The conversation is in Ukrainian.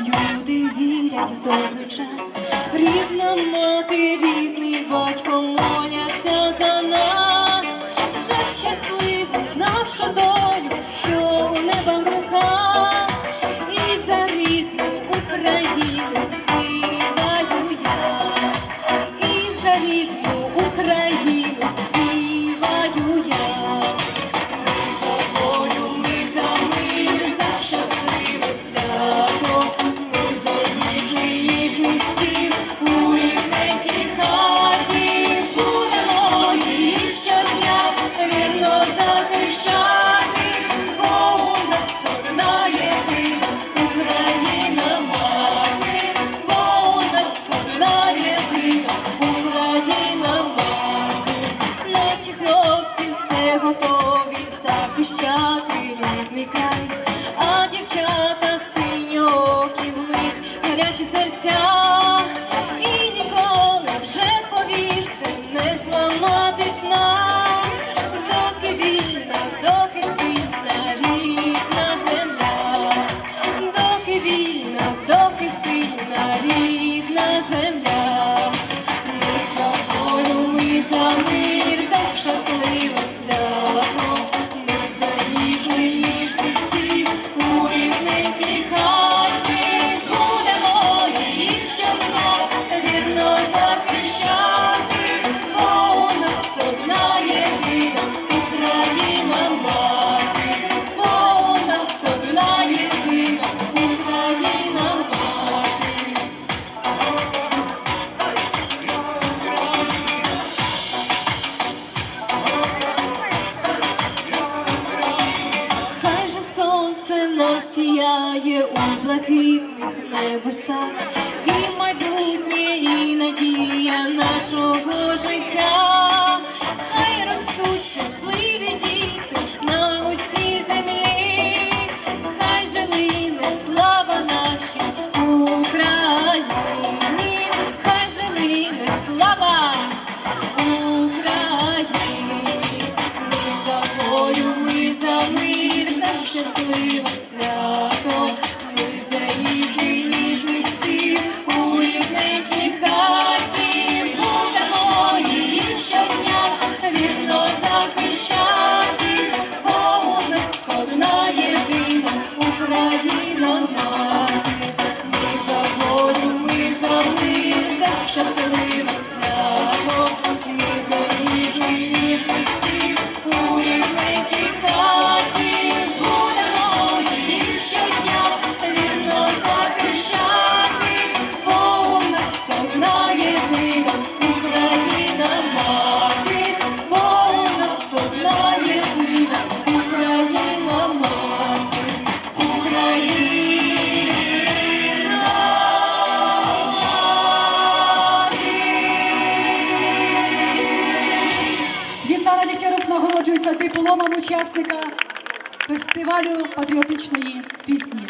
люди вірять в добрий час. Рідна мати, рідний батько моляться за нас, за щасливу нашу долю, що у неба в руках, і за рідну Україну. готові захищати рідний край, а дівчата синьокі в них гарячі серця, і ніколи вже повірте, не зламатись нам, доки вільна, доки сильна рідна земля, доки вільна, доки сильна рідна земля. сонце нам сіяє у блакитних небесах, і майбутнє, і надія. нагороджується дипломом учасника фестивалю патріотичної пісні.